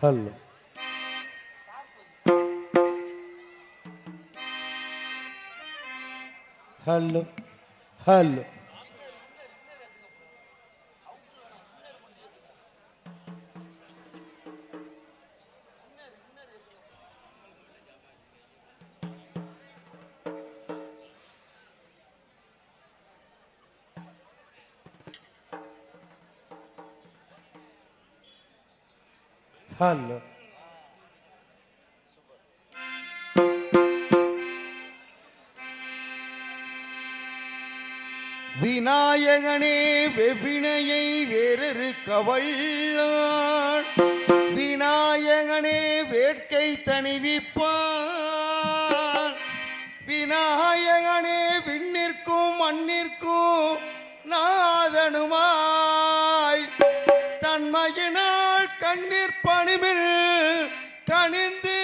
Hello hello hello hello விநாயகனே வெவ்வினையை வேறொரு கவள்ளான் விநாயகனே வேட்கை தணிவிப்பான் விநாயகனே விண்ணிற்கும் மண்ணிற்கும் நாதனுமாய் தன்மையினால் கண்ணீர் பணிமில் கனிந்து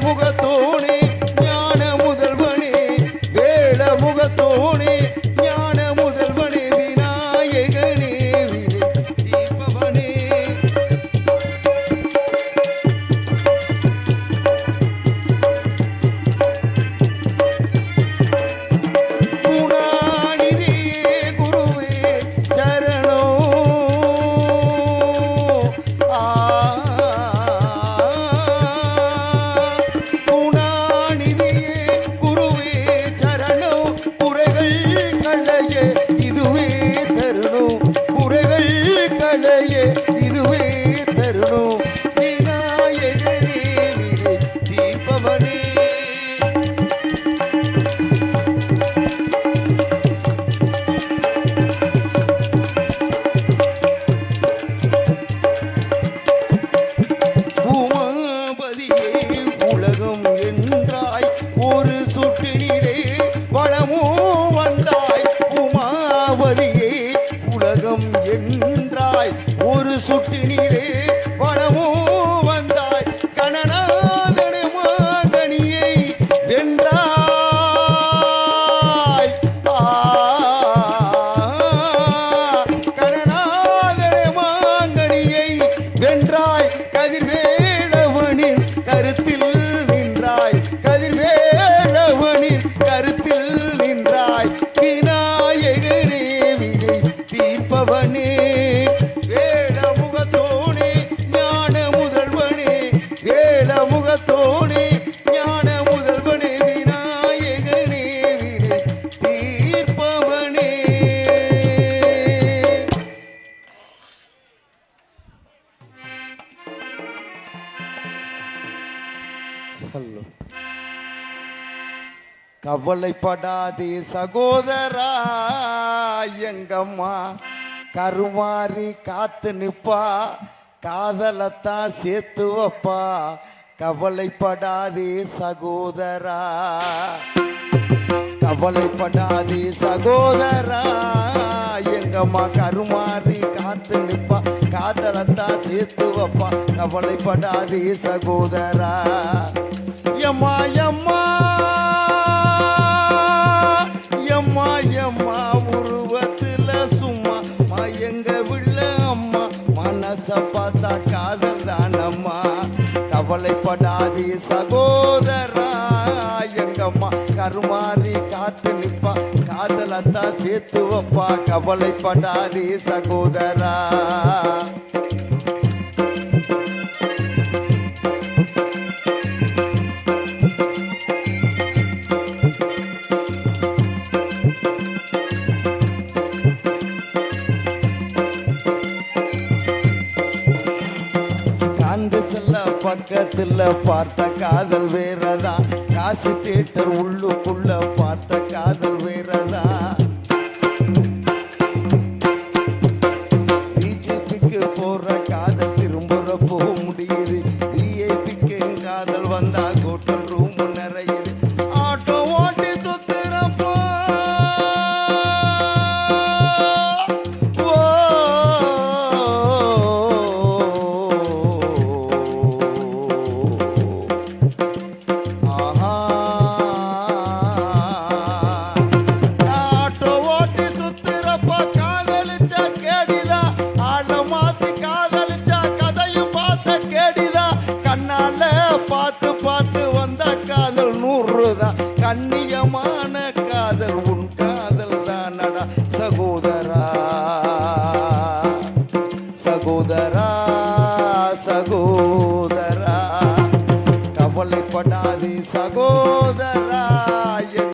முகத்தோ ஒரு சுற்றினிலே வளமோ வந்தாய். கணநாதன மாதனியை வென்றாய். ஆ கணநாதன மாங்கனியை வென்றாய். கதிர்வேளவனின் கருத்தில் நின்றாய். கதிர்வேளவனின் கருத்தில் நின்றாய். விநாயகனே விதை தீர்ப்பவனே ஹலோ கவலைப்படாதே சகோதரா எங்கம்மா கருமாறி காத்து நிப்பா காதலத்தான் சேர்த்து வைப்பா. கவலைப்படாதே சகோதரா கவலைப்படாதே சகோதரா எங்கம்மா கருமாறி காத்து நிப்பா. காதலத்தான் சேர்த்து வைப்பா கவலைப்படாதே சகோதரா. எம்மா எம்மா. எம்மா எம்மா உருவத்துல சும்மா மயங்க விழ அம்மா. மனச பார்த்தா காதல் தானம்மா. கவலைப்படாதே சகோதரா சேர்த்து வைப்பா கவலைப்படாதே சகோதரா. பக்கத்துல பார்த்த காதல் வேறதா? காசு தேட்டர் உள்ளுக்குள்ள பார்த்த காதல் வேறதா? போற சகோதரா சகோதரா. கவலைப்படாதே சகோதரா.